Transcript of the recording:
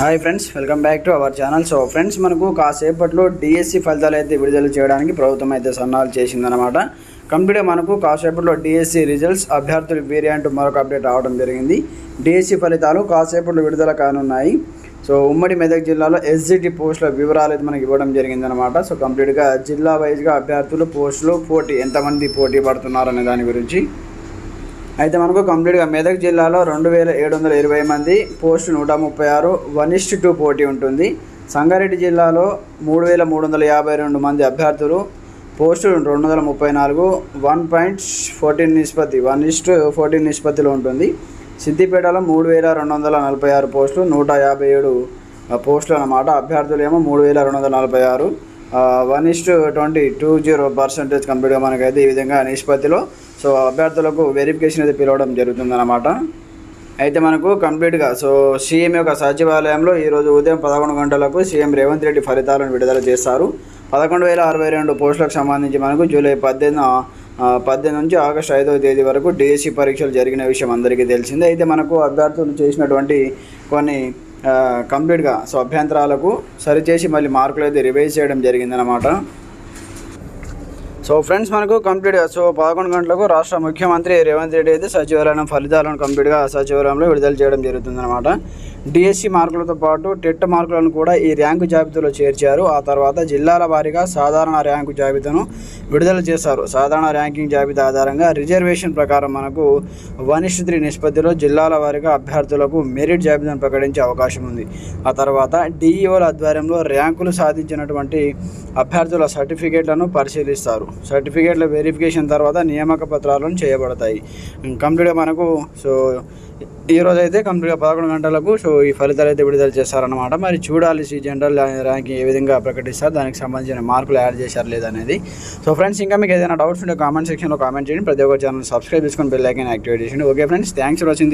Hi friends welcome back to our channel. So friends మనకు కాసేపట్లో DSC ఫలితాలు అయితే విడుదల చేయడానికి ప్రభుత్వం అయితే సన్నాహాలు చేసిందనమాట కంప్లీట్గా మనకు కాసేపట్లో డిఎస్సి రిజల్ట్స్ అభ్యర్థుల వేరియంట్ మరొక అప్డేట్ రావడం జరిగింది. డిఎస్సి ఫలితాలు కాసేపట్లో విడుదల కానున్నాయి. సో ఉమ్మడి మెదక్ జిల్లాలో ఎస్జిటి పోస్టుల వివరాలు అయితే మనకి ఇవ్వడం జరిగిందనమాట సో కంప్లీట్గా జిల్లా వైజ్గా అభ్యర్థులు పోస్టులు పోటీ ఎంతమంది పోటీ పడుతున్నారు అనే దాని గురించి అయితే మనకు కంప్లీట్గా మెదక్ జిల్లాలో రెండు వేల ఏడు వందల ఇరవై మంది పోస్టు నూట ముప్పై ఆరు వన్ ఇస్ట్ టూ పోటీ ఉంటుంది. సంగారెడ్డి జిల్లాలో మూడు వేల మూడు వందల యాభై రెండు మంది అభ్యర్థులు పోస్టులు రెండు వందల ముప్పై నాలుగు వన్ పాయింట్ ఫోర్టీన్ నిష్పత్తి వన్ ఇస్ట్ ఫోర్టీన్ నిష్పత్తిలో ఉంటుంది. సిద్దిపేటలో మూడు వేల రెండు వందల నలభై ఆరు పోస్టులు నూట యాభై ఏడు పోస్టులు అన్నమాట. అభ్యర్థులు ఏమో మూడు వేల రెండు వందల నలభై ఆరు one is twenty two zero percentage కంప్లీట్గా మనకైతే ఈ విధంగా నిష్పత్తిలో సో అభ్యర్థులకు వెరిఫికేషన్ అయితే పిలవడం జరుగుతుందన్నమాట. అయితే మనకు కంప్లీట్గా సో సీఎం యొక్క సచివాలయంలో ఈరోజు ఉదయం పదకొండు గంటలకు సీఎం రేవంత్ రెడ్డి ఫలితాలను విడుదల చేస్తారు. పదకొండు వేల అరవై రెండు పోస్టులకు సంబంధించి మనకు జూలై పద్దెనిమిది పద్దెనిమిది నుంచి ఆగస్టు ఐదవ తేదీ వరకు డిఎస్సి పరీక్షలు జరిగిన విషయం అందరికీ తెలిసిందే. అయితే మనకు అభ్యర్థులు చేసినటువంటి కొన్ని కంప్లీట్గా సో అభ్యంతరాలకు సరిచేసి మళ్ళీ మార్కులు అయితే రివైజ్ చేయడం జరిగిందనమాట సో ఫ్రెండ్స్ మనకు కంప్లీట్గా సో పదకొండు గంటలకు రాష్ట్ర ముఖ్యమంత్రి రేవంత్ రెడ్డి అయితే సచివాలయం ఫలితాలను కంప్లీట్గా సచివాలయంలో విడుదల చేయడం జరుగుతుందన్నమాట. డిఎస్సి మార్కులతో పాటు టెట్ మార్కులను కూడా ఈ ర్యాంకు జాబితాలో చేర్చారు. ఆ తర్వాత జిల్లాల వారీగా సాధారణ ర్యాంకు జాబితాను విడుదల చేశారు. సాధారణ ర్యాంకింగ్ జాబితా ఆధారంగా రిజర్వేషన్ ప్రకారం మనకు వన్ త్రీ నిష్పత్తిలో జిల్లాల వారీగా అభ్యర్థులకు మెరిట్ జాబితాను ప్రకటించే అవకాశం ఉంది. ఆ తర్వాత డిఈఓల ఆధ్వర్యంలో ర్యాంకులు సాధించినటువంటి అభ్యర్థుల సర్టిఫికేట్లను పరిశీలిస్తారు. సర్టిఫికేట్ల వెరిఫికేషన్ తర్వాత నియామక పత్రాలను చేయబడతాయి. కంప్లీట్గా మనకు సో ఈ రోజు అయితే కంప్లీట్గా పదకొండు గంటలకు సో ఈ ఫలితాలు అయితే విడుదల చేస్తారన్నమాట. మరి చూడాలి ఈ జనరల్ ర్యాంకింగ్ ఏ విధంగా ప్రకటిస్తారు దానికి సంబంధించిన మార్కులు యాడ్ చేశారు లేదనేది. సో ఫ్రెండ్స్ ఇంకా మీకు ఏదైనా డౌట్స్ ఉంటే కామెంట్ సెక్షన్లో కామెంట్ చేయండి. ప్రతి ఒక్క ఛానల్ సబ్స్క్రైబ్ చేసుకొని బెల్ ఐకాన్ యాక్టివేట్ చేయండి. Okay friends thanks for watching